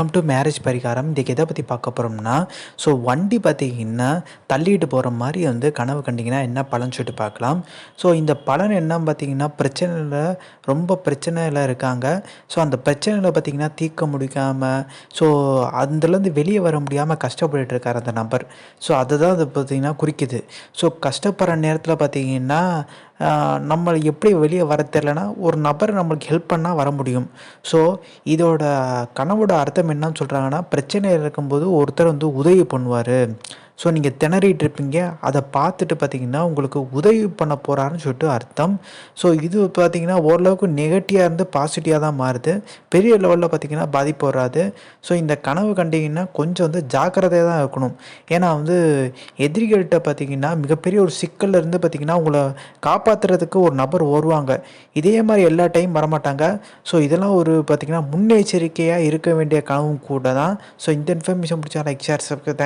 Come to marriage பரிகாரம் இன்றைக்கி எதை பற்றி பார்க்க போகிறோம்னா ஸோ வண்டி பார்த்தீங்கன்னா தள்ளிட்டு போகிற மாதிரி வந்து கனவு கண்டிங்கன்னா என்ன பலன் சொல்லிட்டு பார்க்கலாம். ஸோ இந்த பலன் என்ன பார்த்தீங்கன்னா பிரச்சனையில் ரொம்ப பிரச்சனையில் இருக்காங்க. ஸோ அந்த பிரச்சனையில் பார்த்தீங்கன்னா தீர்க்க முடியாமல் ஸோ அதுலேருந்து வெளியே வர முடியாமல் கஷ்டப்பட்டு இருக்கார் அந்த நபர். ஸோ அதுதான் அது பார்த்தீங்கன்னா குறிக்குது. ஸோ கஷ்டப்படுற நேரத்தில் பார்த்தீங்கன்னா நம்மளை எப்படி வெளியே வர தெரிலனா ஒரு நபர் நம்மளுக்கு ஹெல்ப் பண்ணால் வர முடியும். ஸோ இதோட கனவோட அர்த்தம் என்னன்னு சொல்கிறாங்கன்னா பிரச்சனையில் இருக்கும்போது ஒருத்தர் வந்து உதவி பண்ணுவார். ஸோ நீங்கள் திணறிட்டு இருப்பீங்க. அதை பார்த்துட்டு பார்த்தீங்கன்னா உங்களுக்கு உதவி பண்ண போகிறாருன்னு சொல்லிட்டு அர்த்தம். ஸோ இது பார்த்தீங்கன்னா ஓரளவுக்கு நெகட்டிவாக இருந்து பாசிட்டிவாக தான் மாறுது. பெரிய லெவலில் பார்த்தீங்கன்னா பாதிப்பு வராது. ஸோ இந்த கனவு கண்டிங்கன்னா கொஞ்சம் வந்து ஜாக்கிரதையாக தான் இருக்கணும். ஏன்னா வந்து எதிரிகள்கிட்ட பார்த்தீங்கன்னா மிகப்பெரிய ஒரு சிக்கலில் இருந்து பார்த்தீங்கன்னா உங்களை காப்பாற்றுறதுக்கு ஒரு நபர் வருவாங்க. இதே மாதிரி எல்லா டைம் வரமாட்டாங்க. ஸோ இதெல்லாம் ஒரு பார்த்தீங்கன்னா முன்னெச்சரிக்கையாக இருக்க வேண்டிய கனவும் கூட தான். ஸோ இந்த இன்ஃபர்மேஷன் பிடிச்சா லைக் ஷேர் சப்ஸ்கிரைப்